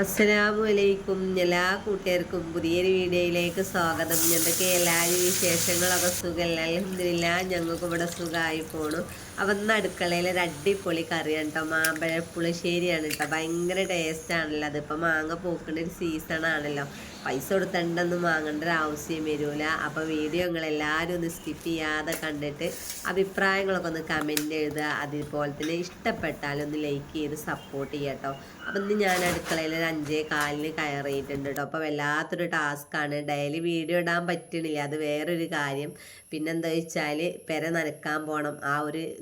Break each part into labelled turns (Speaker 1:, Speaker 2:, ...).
Speaker 1: അസ്സലാമു അലൈക്കും. എല്ലാ കൂട്ടുകാർക്കും പുതിയൊരു വീഡിയോയിലേക്ക് സ്വാഗതം. എന്തൊക്കെ എല്ലാവരും വിശേഷങ്ങളൊക്കെ സുഖമല്ല അലഹമില്ല ഞങ്ങൾക്ക് ഇവിടെ സുഖമായി പോണു. അപ്പം ഇന്ന് അടുക്കളയിൽ ഒരു അടിപൊളി കറിയാണ് കേട്ടോ മാമ്പഴ പുളിശ്ശേരിയാണ് കേട്ടോ ഭയങ്കര ടേസ്റ്റ് ആണല്ലോ അതിപ്പോൾ മാങ്ങ പോക്കേണ്ട ഒരു സീസൺ ആണല്ലോ. പൈസ കൊടുത്തണ്ടൊന്നും വാങ്ങേണ്ട ഒരു ആവശ്യം വരില്ല അപ്പോൾ വീഡിയോ നിങ്ങൾ എല്ലാവരും ഒന്ന് സ്കിപ്പ് ചെയ്യാതെ കണ്ടിട്ട് അഭിപ്രായങ്ങളൊക്കെ ഒന്ന് കമന്റ് എഴുതുക. അതുപോലെ തന്നെ ഇഷ്ടപ്പെട്ടാൽ ഒന്ന് ലൈക്ക് ചെയ്ത് സപ്പോർട്ട് ചെയ്യുക കേട്ടോ അപ്പം ഇന്ന് ഞാൻ അടുക്കളയിൽ ഒരു അഞ്ചേ കാലിന് കയറിയിട്ടുണ്ട് കേട്ടോ അപ്പോൾ വല്ലാത്തൊരു ടാസ്ക്കാണ് ഡെയിലി വീഡിയോ ഇടാൻ പറ്റണില്ല. അത് വേറൊരു കാര്യം. പിന്നെന്താ വെച്ചാൽ പെര നനക്കാൻ പോകണം ആ ഒരു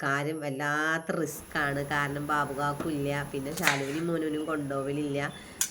Speaker 1: കാര്യം വല്ലാത്ത റിസ്ക്കാണ് കാരണം ബാബുകാക്കില്ല പിന്നെ ശാലുവിനും മോനുവിനും കൊണ്ടുപോകലില്ല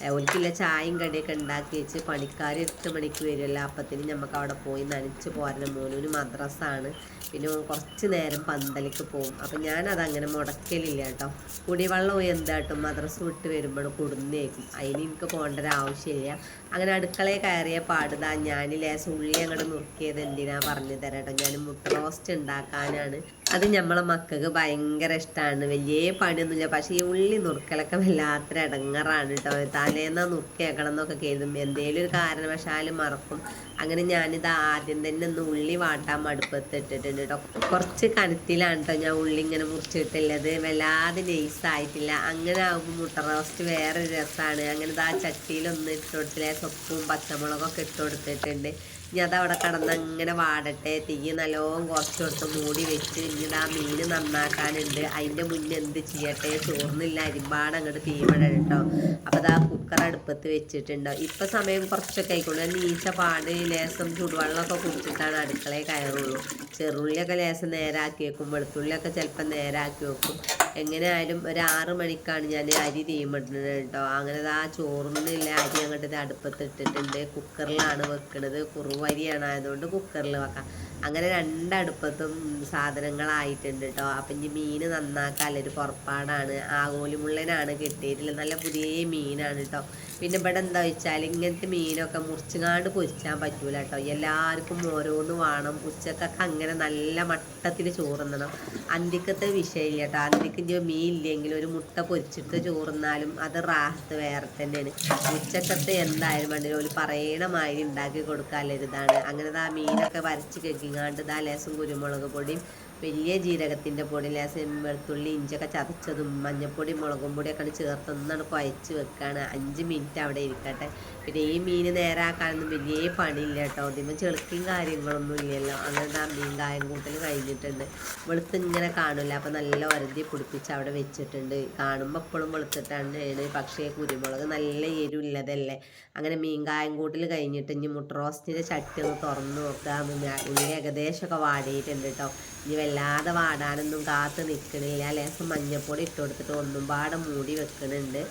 Speaker 1: ഓൽക്കില്ല ചായയും കടിയൊക്കെ ഉണ്ടാക്കി വെച്ച് പണിക്കാർ എട്ട് മണിക്ക് വരുമല്ലോ അപ്പത്തിന് നമുക്ക് അവിടെ പോയി നനച്ച് പോരണം. മോനുവിന് മദ്രസാണ്. പിന്നെ കുറച്ച് നേരം പന്തലേക്ക് പോകും അപ്പം ഞാനത് അങ്ങനെ മുടക്കലില്ല കേട്ടോ. കുടിവെള്ളം എന്താട്ടും മദ്രസ് വിട്ട് വരുമ്പോൾ കൊടുന്നേക്കും. അതിന് എനിക്ക് പോകേണ്ട ഒരു ആവശ്യമില്ല അങ്ങനെ അടുക്കളയിൽ കയറിയ പാടുതാ ഞാൻ ലേശം ഉള്ളി അങ്ങോട്ട് നുറുക്കിയത് എന്തിനാ പറഞ്ഞു തരാം ഞാൻ മുട്ട റോസ്റ്റ് ഉണ്ടാക്കാനാണ് അത് നമ്മളെ മക്കൾക്ക് ഭയങ്കര ഇഷ്ടമാണ് വലിയ പണിയൊന്നുമില്ല. പക്ഷേ ഈ ഉള്ളി നുറുക്കലൊക്കെ വല്ലാത്ത ഇടങ്ങറാണ് കേട്ടോ. തലേന്നാ നുറുക്കിയേക്കണം എന്നൊക്കെ കരുതും. എന്തേലും ഒരു കാരണവശാലും മറക്കും. അങ്ങനെ ഞാനിത് ആദ്യം തന്നെ ഒന്ന് ഉള്ളി വാട്ടാൻ മടുപ്പത്ത് ഇട്ടിട്ടുണ്ട് കേട്ടോ. കുറച്ച് കനത്തിലാണ് കേട്ടോ ഞാൻ ഉള്ളി ഇങ്ങനെ മുറിച്ചിട്ടുള്ളത് വല്ലാതെ നൈസായിട്ടില്ല അങ്ങനെ ആകുമ്പോൾ മുട്ട റോസ്റ്റ് വേറൊരു രസമാണ് അങ്ങനെ ആ ചട്ടിയിലൊന്ന് ഇട്ട് കൊടുത്തില്ല? സൊപ്പും പച്ചമുളകൊക്കെ ഇട്ട് കൊടുത്തിട്ടുണ്ട്. ഇനി അതവിടെ കിടന്ന് അങ്ങനെ വാടട്ടെ. തീ നല്ലോണം കുറച്ച് കൊടുത്ത് മൂടി വെച്ച് ഇനി ആ മീൻ നന്നാക്കാനുണ്ട്. അതിന്റെ മുന്നേ എന്ത് ചെയ്യട്ടെ? ചോർന്നില്ല. അരിമ്പാട് അങ്ങോട്ട് തീമഴ കേട്ടോ അപ്പോൾ അതാ കുക്കർ അടുപ്പത്ത് വെച്ചിട്ടുണ്ടോ. ഇപ്പം സമയം കുറച്ചൊക്കെ ആയിക്കോളൂ. നീച്ച പാട് ലേസം ചൂടുവെള്ളമൊക്കെ കുടിച്ചിട്ടാണ് അടുക്കളയിൽ കയറുള്ളൂ. ചെറുള്ളിയൊക്കെ ലേശം നേരാക്കി വെക്കും വെളുത്തുള്ളിയൊക്കെ ചിലപ്പോൾ നേരാക്കി വെക്കും. എങ്ങനെയായാലും ഒരു ആറ് മണിക്കാണ് ഞാൻ അരി തീമിടുന്നത് കേട്ടോ. അങ്ങനെ ആ ചോറിനില്ല അരി അങ്ങോട്ട് അടുപ്പത്തിട്ടിട്ടുണ്ട്. കുക്കറിലാണ് വെക്കുന്നത് കുറുവരിയാണ് ആയതുകൊണ്ട് കുക്കറിൽ വെക്കാം. അങ്ങനെ രണ്ടടുപ്പത്തും സാധനങ്ങളായിട്ടുണ്ട് കേട്ടോ. അപ്പം ഇനി മീൻ നന്നാക്കാൻ ഒരു പുറപ്പാടാണ്. ആകോലിമുള്ളനാണ് കിട്ടിയിട്ടുള്ളത്. നല്ല പുതിയ മീനാണ് കേട്ടോ. പിന്നെ ഇവിടെ എന്താ വെച്ചാൽ ഇങ്ങനത്തെ മീനൊക്കെ മുറിച്ചുകാണ്ട് പൊരിച്ചാൻ പറ്റൂല കേട്ടോ. എല്ലാവർക്കും ഓരോന്ന് വേണം. ഉച്ചക്കൊക്കെ അങ്ങനെ നല്ല മട്ടത്തിൽ ചോറുന്നണം അന്തിക്കത്തെ വിഷയമില്ല കേട്ടോ. അന്തിക്ക് ഇനി മീൻ ഇല്ലെങ്കിൽ ഒരു മുട്ട പൊരിച്ചിട്ട് ചോറുന്നാലും അത് റാഹത്ത് വേറെ തന്നെയാണ്. ഉച്ചക്കത്തെ എന്തായാലും വേണ്ടി ഒരു പറയണ മാതിരി ഉണ്ടാക്കി കൊടുക്കാനൊരിതാണ് അങ്ങനെ ആ മീനൊക്കെ വരച്ച് കെക്കിങ്ങാണ്ട് ഇതാ ലേസം കുരുമുളക് പൊടിയും വലിയ ജീരകത്തിന്റെ പൊടി ലേസം വെളുത്തുള്ളി ഇഞ്ചൊക്കെ ചതച്ചതും മഞ്ഞപ്പൊടി മുളകും പൊടിയൊക്കെ ചേർത്ത് ഒന്നാണ് കുഴച്ച് വെക്കുകയാണ് അഞ്ച് മിനിറ്റ് അവിടെ ഇരിക്കട്ടെ. പിന്നെ ഈ മീൻ നേരാക്കാനൊന്നും വലിയ പണിയില്ല കേട്ടോ. ഇതിപ്പോൾ ചെളുക്കും കാര്യങ്ങളൊന്നും ഇല്ലല്ലോ. അങ്ങനെ ആ മീൻ കായം കൂട്ടൽ കഴിഞ്ഞിട്ടുണ്ട്. വെളുത്ത് ഇങ്ങനെ കാണില്ല അപ്പോൾ നല്ല വരതി പിടിപ്പിച്ച് അവിടെ വെച്ചിട്ടുണ്ട്. കാണുമ്പോൾ എപ്പോഴും വെളുത്തിട്ടാണ് പക്ഷേ കുരുമുളക് നല്ല എരിവില്ലതല്ലേ അങ്ങനെ മീൻ കായം കൂട്ടൽ കഴിഞ്ഞിട്ട് ഇനി മുട്ട റോസ്റ്റിന്റെ ചട്ടി ഒന്ന് തുറന്ന് നോക്കുക ഉള്ളി ഏകദേശമൊക്കെ വാടിയിട്ടുണ്ട് കേട്ടോ. ഇനി വല്ലാതെ വാടാനൊന്നും കാത്ത് നിൽക്കണില്ല ലേസം മഞ്ഞപ്പൊടി ഇട്ട് കൊടുത്തിട്ട് ഒന്നും പാടെ മൂടി വെക്കുന്നുണ്ട്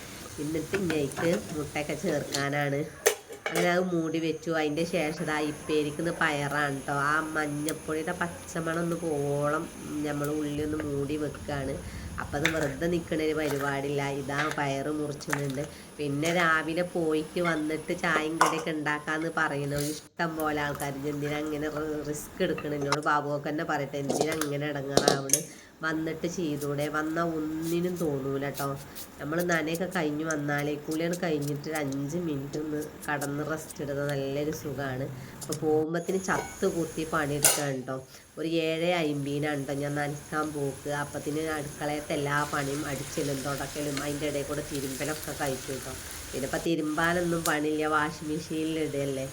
Speaker 1: എന്നിട്ട് ഇങ്ങേക്ക് മുട്ടയൊക്കെ ചേർക്കാനാണ്. അങ്ങനെ അത് മൂടി വെച്ചു. അതിന്റെ ശേഷം ഇതാ ഇപ്പേരിക്കുന്ന പയറാണ് കേട്ടോ ആ മഞ്ഞപ്പൊടിയുടെ പച്ചമണം ഒന്ന് പോളം നമ്മൾ ഉള്ളി ഒന്ന് മൂടി വെക്കുകയാണ് അപ്പം അത് വെറുതെ നിൽക്കണ ഒരു പരിപാടിയില്ല. ഇതാ പയറ് മുറിച്ചിട്ടുണ്ട്. പിന്നെ രാവിലെ പോയിട്ട് വന്നിട്ട് ചായയും കടയൊക്കെ ഉണ്ടാക്കാന്ന് പറയുന്നു ഇഷ്ടം പോലെ ആൾക്കാർ എന്തിനാ അങ്ങനെ റിസ്ക് എടുക്കണം? എന്നോട് ബാബുവൊക്കെ തന്നെ പറയട്ടെ. എന്തിനാ അങ്ങനെ ഇടങ്ങാറാവണ്? വന്നിട്ട് ചെയ്തൂടെ. വന്ന ഒന്നിനും തോന്നൂല കേട്ടോ നമ്മൾ നനയൊക്കെ കഴിഞ്ഞ് വന്നാലേ കൂലിയാണ് കഴിഞ്ഞിട്ട് ഒരു അഞ്ച് മിനിറ്റ് ഒന്ന് കടന്ന് റെസ്റ്റ് ഇടുന്നത് നല്ലൊരു സുഖമാണ് അപ്പോൾ പോകുമ്പത്തിന് ചത്ത് കുത്തി പണിയെടുക്കാൻ കേട്ടോ ഒരു ഏഴ് അയിമ്പീനാണ് കേട്ടോ ഞാൻ നനക്കാൻ പോക്ക്. അപ്പത്തിന് അടുക്കളയത്തെ എല്ലാ പണിയും അടിച്ചിലും തുടക്കലും അതിന്റെ ഇടയിൽ കൂടെ തിരുമ്പലൊക്കെ കഴിച്ചു കേട്ടോ പിന്നെ ഇപ്പം തിരുമ്പാനൊന്നും പണിയില്ല. വാഷിംഗ് മെഷീനിൽ ഇടയല്ലേ.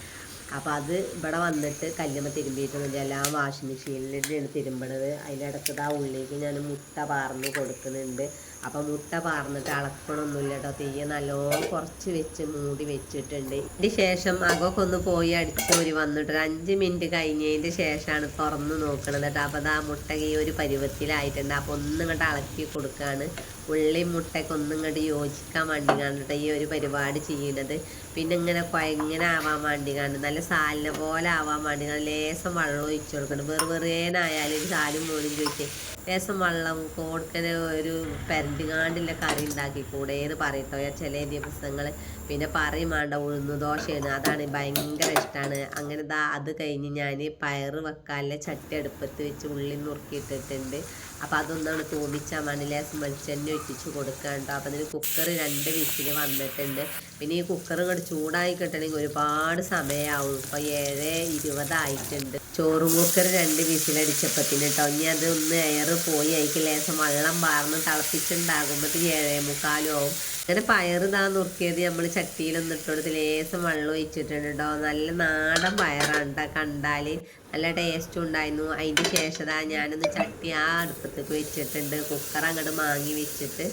Speaker 1: അപ്പോൾ അത് ഇവിടെ വന്നിട്ട് കല്ലുമ്മ തിരുമ്പിയിട്ടൊന്നുമില്ല എല്ലാം വാഷിംഗ് മെഷീനിലാണ് തിരുമ്പണത്. അതിന്റെ ഇടയ്ക്ക് ആ ഉള്ളിലേക്ക് ഞാൻ മുട്ട പാർന്ന് കൊടുക്കുന്നുണ്ട്. അപ്പോൾ മുട്ട പാർന്നിട്ട് അളക്കണമൊന്നുമില്ല കേട്ടോ തീയ നല്ലോണം കുറച്ച് വെച്ച് മൂടി വെച്ചിട്ടുണ്ട്. ഇതിന് ശേഷം അകൊക്കെ ഒന്ന് പോയി അടിച്ച് ഒരു വന്നിട്ട് ഒരു അഞ്ച് മിനിറ്റ് കഴിഞ്ഞതിന്റെ ശേഷമാണ് തുറന്ന് നോക്കണത് കേട്ടോ. അപ്പോൾ അത് ആ മുട്ട ഈ ഒരു പരുവത്തിലായിട്ടുണ്ട്. അപ്പോൾ ഒന്നും ഇങ്ങോട്ട് അളക്കി കൊടുക്കുകയാണ് ഉള്ളി മുട്ടയൊക്കെ ഒന്നും ഇങ്ങോട്ട് യോജിക്കാൻ വേണ്ടി ഈ ഒരു പരിപാടി ചെയ്യുന്നത് പിന്നെ ഇങ്ങനെ ഇങ്ങനെ ആവാൻ വേണ്ടി കണ്ട് നല്ല സാലിനെ പോലെ ആവാൻ വേണ്ടി കണ്ട് ലേസം വെള്ളം ഒഴിച്ചു കൊടുക്കണം വെറു വെറുതേനായാലും ഒരു സാലും മോളും ചോദിച്ചേ ലേസം വെള്ളം കൊടുക്കണ ഒരു പെരണ്ടിങ്ങാണ്ടില്ല കറി ഉണ്ടാക്കി കൂടെ എന്ന് പറയട്ടോ ചില ദിവസങ്ങൾ പിന്നെ പറയും വേണ്ട ഉഴുന്ന് ദോശയാണ്. അതാണ് ഭയങ്കര ഇഷ്ടമാണ് അങ്ങനെ ദാ അത് കഴിഞ്ഞ് ഞാൻ പയറ് വെക്കാനുള്ള ചട്ടി അടുപ്പത്ത് വെച്ച് ഉള്ളി നുറുക്കിയിട്ടിട്ടുണ്ട്. അപ്പോൾ അതൊന്നാണ് തോന്നിച്ചാൽ മതി ലേസം വെളിച്ചെണ്ണ ഒറ്റിച്ച് കൊടുക്കാണ്ട് അപ്പോൾ അതിന് കുക്കർ രണ്ട് വിസിൽ വന്നിട്ടുണ്ട്. പിന്നെ ഈ കുക്കർ ഇങ്ങോട്ട് ചൂടായി കിട്ടണമെങ്കിൽ ഒരുപാട് സമയമാവും ഇപ്പോൾ ഏഴ് ഇരുപതായിട്ടുണ്ട് ചോറ് കുക്കർ രണ്ട് വിസിലടിച്ചപ്പത്തിന് കേട്ടോ ഇനി അത് ഒന്ന് എയർ പോയി. അതിക്ക് ലേശം വെള്ളം വാർന്ന് തിളപ്പിച്ചുണ്ടാകുമ്പോഴത്തേക്ക് ഏഴേ മുക്കാലും ആവും. അങ്ങനെ പയർ താ നുറുക്കിയത് നമ്മൾ ചട്ടിയിലൊന്നും ലേശം വെള്ളം ഒഴിച്ചിട്ടുണ്ട് കേട്ടോ നല്ല നാടൻ പയറാണ് കേട്ടോ കണ്ടാൽ നല്ല ടേസ്റ്റ് ഉണ്ടായിരുന്നു. അതിന് ശേഷം ഞാനൊന്ന് ചട്ടി ആ അടുപ്പത്തേക്ക് വെച്ചിട്ടുണ്ട്. കുക്കർ അങ്ങോട്ട് മാങ്ങി വെച്ചിട്ട്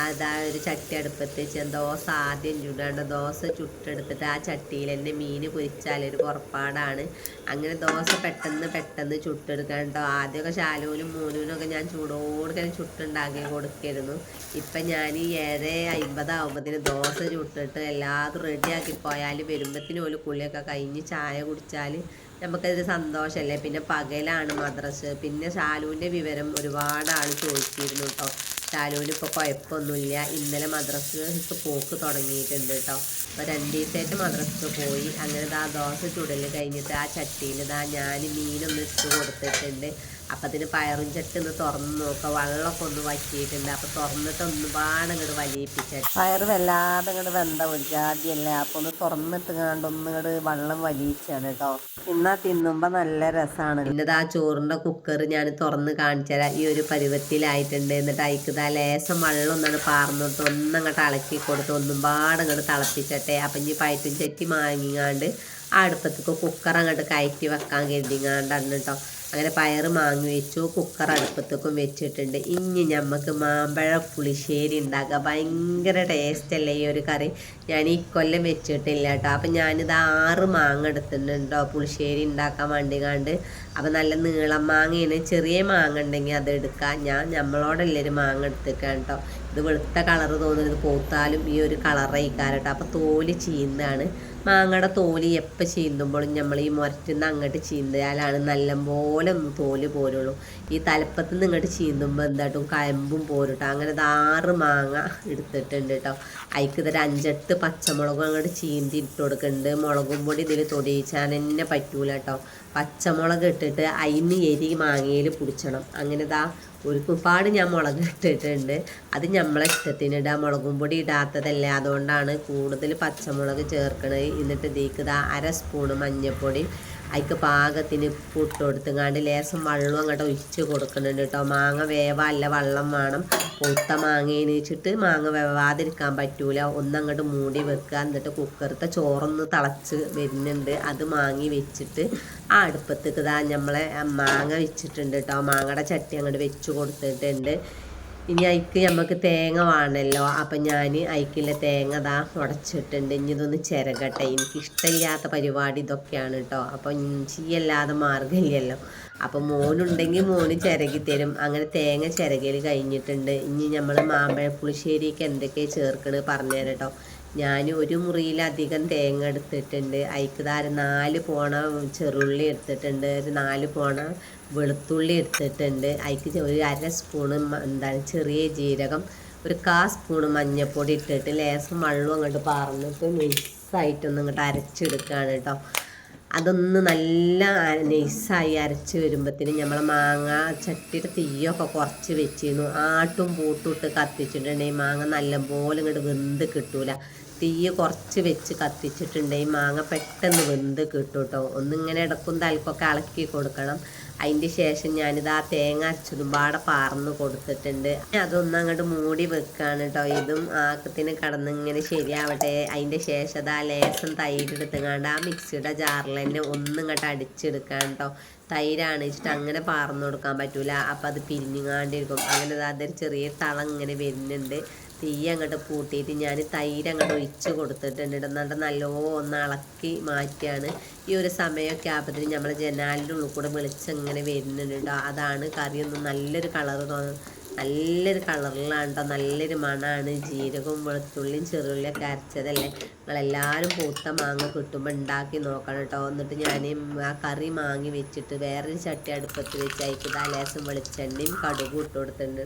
Speaker 1: അതാ ഒരു ചട്ടി അടുപ്പത്ത് വെച്ച് ദോശ ആദ്യം ചുടാണ്ട് ദോശ ചുട്ടെടുത്തിട്ട് ആ ചട്ടിയിൽ തന്നെ മീൻ പൊരിച്ചാലൊരു പുറപ്പാടാണ്. അങ്ങനെ ദോശ പെട്ടെന്ന് പെട്ടെന്ന് ചുട്ടെടുക്കാൻ കേട്ടോ ആദ്യമൊക്കെ ശാലൂനും മൂനൂനും ഒക്കെ ഞാൻ ചൂടോടുക്കാൻ ചുട്ടുണ്ടാക്കി കൊടുക്കായിരുന്നു. ഇപ്പം ഞാൻ ഈ ഏഴ് അമ്പതാകുമ്പത്തിന് ദോശ ചുട്ടിട്ട് എല്ലാതും റെഡിയാക്കി പോയാൽ വരുമ്പത്തിന് ഒരു കുളിയൊക്കെ കഴിഞ്ഞ് ചായ കുടിച്ചാൽ നമുക്കതൊരു സന്തോഷമല്ലേ പിന്നെ പകലാണ് മദ്രസ്. പിന്നെ ശാലുവിന്റെ വിവരം ഒരുപാട് ആൾ ചോദിച്ചിരുന്നു കേട്ടോ ഷാലുവിന് ഇപ്പോൾ കുഴപ്പമൊന്നുമില്ല ഇന്നലെ മദ്രസക്ക് പോക്ക് തുടങ്ങിയിട്ടുണ്ട് കേട്ടോ അപ്പോൾ രണ്ട് ദിവസമായിട്ട് മദ്രസക്ക് പോയി. അങ്ങനെ ദാ ദോശ ചുടൽ കഴിഞ്ഞിട്ട് ആ ചട്ടിയിൽ ഇതാ ഞാൻ മീനൊന്ന് ഇട്ട് കൊടുത്തിട്ടുണ്ട്. അപ്പം അതിന് പയറും ചട്ടി ഒന്ന് തുറന്ന് നോക്കുക വെള്ളമൊക്കെ ഒന്ന് വറ്റിയിട്ടുണ്ട്. അപ്പം തുറന്നിട്ട് ഒന്ന് വാണങ്ങട് വലിയിപ്പിച്ച. പയർ വല്ലാതെ ഇങ്ങോട്ട് വെന്ത ആദ്യമല്ലേ അപ്പം ഒന്ന് തുറന്നിട്ട് കണ്ട് ഒന്നുകൂടെ വെള്ളം വലിയിച്ചാണ് കേട്ടോ ഇന്നാ തിന്നുമ്പോൾ നല്ല രസമാണ് പിന്നത് ആ ചോറിന്റെ കുക്കർ ഞാൻ തുറന്ന് കാണിച്ചു തരാം ഈ ഒരു പരുവത്തിലായിട്ടുണ്ട്. എന്നിട്ട് അയക്കുക ലേശം വെള്ളം ഒന്നാണ് പാർന്നിട്ട് ഒന്നങ്ങോട്ട് ഇളക്കി കൊടുത്ത് ഒന്നും പാടങ്ങോട്ട് തിളപ്പിച്ചട്ടെ. അപ്പം ഇനി പയറ്റും ചെറ്റി മാങ്ങിങ്ങാണ്ട് അടുപ്പത്തേക്ക് കുക്കർ അങ്ങോട്ട് കയറ്റി വെക്കാൻ കരുതിങ്ങാണ്ടാണ് കേട്ടോ അങ്ങനെ പയർ മാങ്ങി വെച്ചു കുക്കർ അടുപ്പത്തേക്കും വെച്ചിട്ടുണ്ട്. ഇനി നമുക്ക് മാമ്പഴ പുളിശ്ശേരി ഉണ്ടാക്കുക ഭയങ്കര ടേസ്റ്റ് അല്ലേ ഈ ഒരു കറി? ഞാൻ ഈ കൊല്ലം വെച്ചിട്ടില്ല കേട്ടോ. അപ്പം ഞാനിത് ആറ് മാങ്ങ എടുത്തിട്ടുണ്ടോ പുളിശ്ശേരി ഉണ്ടാക്കാൻ വേണ്ടി കണ്ട് അപ്പം നല്ല നീളം മാങ്ങയാണ്. ചെറിയ മാങ്ങ ഉണ്ടെങ്കിൽ അത് എടുക്കാം. ഞാൻ നമ്മളോടെല്ലാവരും മാങ്ങ എടുത്തേക്കാം കേട്ടോ. ഇത് വെളുത്ത കളറ് തോന്നുന്നത് പോത്താലും ഈ ഒരു കളറായിക്കാരട്ടോ അപ്പം തോൽ ചീന്താണ്. മാങ്ങയുടെ തോൽ എപ്പോൾ ചീന്തുമ്പോഴും നമ്മൾ ഈ മുരറ്റുന്ന അങ്ങോട്ട് ചീന്തിയാലാണ് നല്ലപോലെ ഒന്ന് തോൽ പോരുള്ളൂ. ഈ തലപ്പത്ത് നിന്ന് ഇങ്ങോട്ട് ചീന്തുമ്പോൾ എന്തായിട്ടും കയമ്പും പോരുട്ടോ. അങ്ങനെ ആറ് മാങ്ങ എടുത്തിട്ടുണ്ട് കേട്ടോ അതിക്ക് ഇതൊരു അഞ്ചെട്ട് പച്ചമുളകും അങ്ങോട്ട് ചീന്തി ഇട്ട് കൊടുക്കുന്നുണ്ട് മുളകും പൊടി ഇതിൽ തൊടിയിച്ചാൽ തന്നെ പറ്റൂല കേട്ടോ പച്ചമുളക് ഇട്ടിട്ട് അതിന് എരി മാങ്ങയിൽ പിടിച്ചണം അങ്ങനെ ഇതാ ഒരു കുപ്പാട് ഞാൻ മുളക് ഇട്ടിട്ടുണ്ട്. അത് നമ്മളെ ഇഷ്ടത്തിന് ഇടാം. മുളകും പൊടി ഇടാത്തതല്ല. അതുകൊണ്ടാണ് കൂടുതൽ പച്ചമുളക് ചേർക്കണത്. എന്നിട്ട് ഇതേക്ക് ഇതാ അര സ്പൂണ് മഞ്ഞൾപ്പൊടി അതിക്ക് പാകത്തിന് പുട്ട് കൊടുത്തുങ്ങാണ്ട് ലേശം വെള്ളം അങ്ങോട്ട് ഒഴിച്ച് കൊടുക്കുന്നുണ്ട് കേട്ടോ മാങ്ങ വേവല്ല വെള്ളം വേണം. പൊത്ത മാങ്ങയെന്ന് വെച്ചിട്ട് മാങ്ങ വേവാതിരിക്കാൻ പറ്റൂല. ഒന്നങ്ങോട്ട് മൂടി വെക്കുക. എന്നിട്ട് കുക്കറത്തെ ചോറൊന്ന് തിളച്ച് വരുന്നുണ്ട്. അത് മാങ്ങി വെച്ചിട്ട് ആ അടുപ്പത്തേക്ക് ഇതാ നമ്മളെ മാങ്ങ വെച്ചിട്ടുണ്ട് കേട്ടോ മാങ്ങയുടെ ചട്ടി അങ്ങോട്ട് വെച്ച് കൊടുത്തിട്ടുണ്ട്. ഇനി അയക്ക് നമുക്ക് തേങ്ങ വേണമല്ലോ അപ്പം ഞാൻ അയക്കില്ല തേങ്ങ ദാ ഉടച്ചിട്ടുണ്ട് ഇനി ഇതൊന്ന് ചിരകട്ടെ. എനിക്ക് ഇഷ്ടമില്ലാത്ത പരിപാടി ഇതൊക്കെയാണ് കേട്ടോ അപ്പം ചെയ്യല്ലാതെ മാർഗമില്ലല്ലോ അപ്പം മോനുണ്ടെങ്കിൽ മോന് ചിരകി തരും. അങ്ങനെ തേങ്ങ ചിരകയിൽ കഴിഞ്ഞിട്ടുണ്ട്. ഇനി നമ്മൾ മാമ്പഴ പുളിശ്ശേരിക്ക് എന്തൊക്കെ ചേർക്കണ് പറഞ്ഞുതരാം കേട്ടോ ഞാൻ ഒരു മുറിയിലധികം തേങ്ങ എടുത്തിട്ടുണ്ട്. അയക്കുതാര നാല് പോണ ചെറുള്ളി എടുത്തിട്ടുണ്ട്. ഒരു നാല് പോണ വെളുത്തുള്ളി എടുത്തിട്ടുണ്ട്. അതിക്ക് ഒരു അര സ്പൂണ് എന്താണ് ചെറിയ ജീരകം ഒരു കാ സ്പൂണ് മഞ്ഞൾപ്പൊടി ഇട്ടിട്ട് ലേസം വെള്ളം അങ്ങോട്ട് പറന്നിട്ട് മിക്സായിട്ടൊന്ന് ഇങ്ങോട്ട് അരച്ചെടുക്കുകയാണ് കേട്ടോ അതൊന്ന് നല്ല നൈസായി അരച്ച് വരുമ്പോഴത്തേനും നമ്മളെ മാങ്ങ ചട്ടിയുടെ തീയൊക്കെ കുറച്ച് വെച്ചിരുന്നു. ആട്ടും പൂട്ടും ഇട്ട് കത്തിച്ചിട്ടുണ്ടെങ്കിൽ മാങ്ങ നല്ലപോലെ ഇങ്ങോട്ട് വെന്ത് കിട്ടൂല. തീ കുറച്ച് വെച്ച് കത്തിച്ചിട്ടുണ്ട്. ഈ മാങ്ങ പെട്ടെന്ന് വെന്ത് കിട്ടും കേട്ടോ ഒന്നിങ്ങനെ ഇടക്കും തലക്കൊക്കെ ഇളക്കി കൊടുക്കണം. അതിന്റെ ശേഷം ഞാനിത് ആ തേങ്ങ അരച്ചതും പാടെ പാർന്ന് കൊടുത്തിട്ടുണ്ട്. അതൊന്നും അങ്ങോട്ട് മൂടി വെക്കുകയാണ് കേട്ടോ ഇതും ആക്കത്തിന് കടന്നിങ്ങനെ ശരിയാവട്ടെ. അതിന്റെ ശേഷം അത് ആ ലേസം തൈര് എടുത്തുങ്ങാണ്ട് ആ മിക്സിയുടെ ജാറിൽ തന്നെ ഒന്നും ഇങ്ങോട്ട് അടിച്ചെടുക്കാൻ കേട്ടോ തൈരാണ് വെച്ചിട്ട് അങ്ങനെ പാർന്നു കൊടുക്കാൻ പറ്റൂല. അപ്പം അത് പിരിഞ്ഞുങ്ങാണ്ടിരിക്കും. അങ്ങനെ അതൊരു ചെറിയ തളം ഇങ്ങനെ വരുന്നുണ്ട്. തീ അങ്ങോട്ട് പൂട്ടിയിട്ട് ഞാൻ തൈര് അങ്ങോട്ട് ഒഴിച്ച് കൊടുത്തിട്ടുണ്ട് എന്നിട്ട് നല്ലോ ഒന്ന് ഇളക്കി മാറ്റിയാണ് ഈ ഒരു സമയമൊക്കെ ആകുമ്പോൾ നമ്മൾ ജനാലിന്റെ ഉള്ളിൽ കൂടെ വെളിച്ചം ഇങ്ങനെ വരുന്നുണ്ട് അതാണ് കറിയൊന്നും നല്ലൊരു കളർ നല്ലൊരു കളറിലാണ് കേട്ടോ. നല്ലൊരു മണമാണ്. ജീരകവും വെളുത്തുള്ളിയും ചെറുള്ളിയൊക്കെ അരച്ചതല്ലേ? നിങ്ങളെല്ലാവരും പൂത്ത മാങ്ങ കിട്ടുമ്പോൾ ഉണ്ടാക്കി നോക്കണം കേട്ടോ എന്നിട്ട് ഞാൻ ആ കറി മാങ്ങി വെച്ചിട്ട് വേറൊരു ചട്ടി അടുപ്പത്ത് വെച്ച് അയക്കുതാ ലേശം വെളിച്ചെണ്ണയും കടുകും ഇട്ട് കൊടുത്തിട്ടുണ്ട്.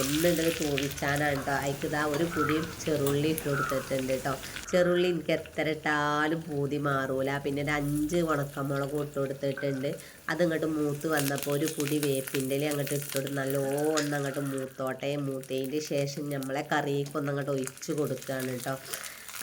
Speaker 1: ഒന്നുണ്ടത് തൂവിച്ചാനാണ് കേട്ടോ അയക്കുതാ ഒരു പുടി ചെറുള്ളി ഇട്ട് കൊടുത്തിട്ടുണ്ട് കേട്ടോ ചെറുള്ളി എനിക്ക് എത്ര ഇട്ടാലും പൂതി മാറൂല. പിന്നെ ഒരു അഞ്ച് ഉണക്കമുളക് ഇട്ട് കൊടുത്തിട്ടുണ്ട്. അതിങ്ങോട്ട് മൂത്ത് വന്നപ്പോൾ ഒരു പുടി വേപ്പിന്റെ അങ്ങോട്ട് ഇട്ടിട്ട് നല്ലോണം അങ്ങോട്ട് മൂത്തോട്ടെ. മൂത്തതിന്റെ ശേഷം നമ്മളെ അങ്ങോട്ട് ഒഴിച്ച് കൊടുക്കുകയാണ് കേട്ടോ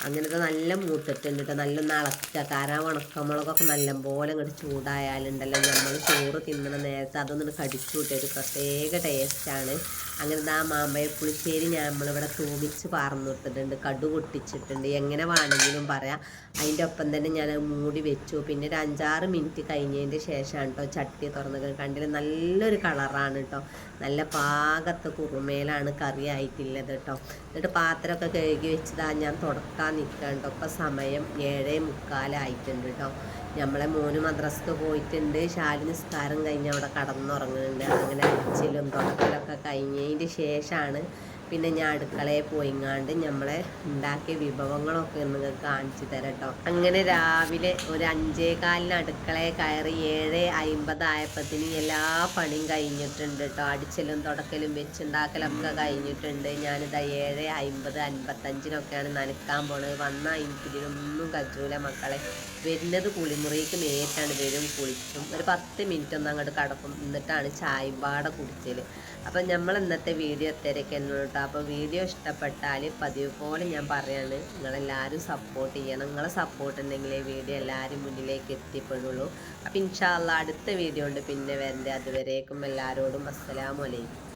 Speaker 1: അങ്ങനത്തെ നല്ല മൂത്തിട്ടുണ്ട് കേട്ടോ നല്ല ഇളക്കുക കാരണം ഉണക്കമുളകൊക്കെ നല്ലപോലെ ഇങ്ങോട്ട് ചൂടായാലുണ്ടല്ലോ. നമ്മൾ ചോറ് തിന്നണ നേരത്തെ അതൊന്നും കടിച്ചു കൂട്ടിയ ഒരു പ്രത്യേക ടേസ്റ്റാണ് അങ്ങനത്തെ ആ മാമ്പഴ പുളിശ്ശേരി ഞാൻ നമ്മളിവിടെ തൂമിച്ച് പാർന്നിട്ടിട്ടുണ്ട് കടു പൊട്ടിച്ചിട്ടുണ്ട്. എങ്ങനെ വേണമെങ്കിലും പറയാം. അതിന്റെ ഒപ്പം തന്നെ ഞാൻ മൂടി വെച്ചു. പിന്നെ ഒരു അഞ്ചാറ് മിനിറ്റ് കഴിഞ്ഞതിന്റെ ശേഷമാണ് കേട്ടോ ചട്ടി തുറന്നത്. കണ്ടില്ല? നല്ലൊരു കളറാണ് കേട്ടോ നല്ല പാകത്തെ കുറുമേലാണ് കറി ആയിട്ടുള്ളത് കേട്ടോ എന്നിട്ട് പാത്രമൊക്കെ കഴുകി വെച്ചതാ ഞാൻ തുടക്കാൻ നിൽക്കാം കേട്ടോ ഇപ്പം സമയം ഏഴേ മുക്കാലായിട്ടുണ്ട് കേട്ടോ നമ്മളെ മോന് മദ്രസ്ക്ക് പോയിട്ടുണ്ട്. ഷാലി നിസ്കാരം കഴിഞ്ഞ് അവിടെ കടന്നുറങ്ങുന്നുണ്ട്. അങ്ങനെ അച്ചിലും തുടക്കലൊക്കെ കഴിഞ്ഞതിന്റെ ശേഷമാണ് പിന്നെ ഞാൻ അടുക്കളയിൽ പോയിങ്ങാണ്ട് നമ്മളെ ഉണ്ടാക്കിയ വിഭവങ്ങളൊക്കെ നിങ്ങൾക്ക് കാണിച്ചു തരാം കേട്ടോ അങ്ങനെ രാവിലെ ഒരു അഞ്ചേ കാലിന് അടുക്കളയിൽ കയറി ഏഴ് അമ്പതായപ്പത്തിന് എല്ലാ പണിയും കഴിഞ്ഞിട്ടുണ്ട് കേട്ടോ. അടിച്ചലും തുടക്കലും വെച്ചുണ്ടാക്കലൊക്കെ കഴിഞ്ഞിട്ടുണ്ട്. ഞാനിതാ ഏഴ് അമ്പത് അൻപത്തഞ്ചിനൊക്കെയാണ് നനക്കാൻ പോണത്. വന്നാൽ എനിക്കിതിനൊന്നും കജൂല മക്കളെ. വരുന്നത് കുളിമുറിക്ക് നേരിട്ടാണ് വരും കുളിച്ചും. ഒരു പത്ത് മിനിറ്റ് ഒന്ന് അങ്ങോട്ട് കടക്കും. എന്നിട്ടാണ് ചായമ്പാട കുടിച്ചൽ അപ്പം നമ്മൾ ഇന്നത്തെ വീഡിയോ തിരക്കുന്നു കേട്ടോ. അപ്പോൾ വീഡിയോ ഇഷ്ടപ്പെട്ടാൽ പതിവ് പോലെ ഞാൻ പറയാണ്. നിങ്ങളെല്ലാവരും സപ്പോർട്ട് ചെയ്യണം. നിങ്ങളെ സപ്പോർട്ട് ഉണ്ടെങ്കിലേ വീഡിയോ എല്ലാവരും മുന്നിലേക്ക് എത്തിപ്പെടുള്ളൂ. അപ്പം ഇൻഷാല്ല അടുത്ത വീഡിയോ ഉണ്ട്. പിന്നെ വരണ്ടേ. അതുവരേക്കും എല്ലാവരോടും അസ്സലാമലൈക്കും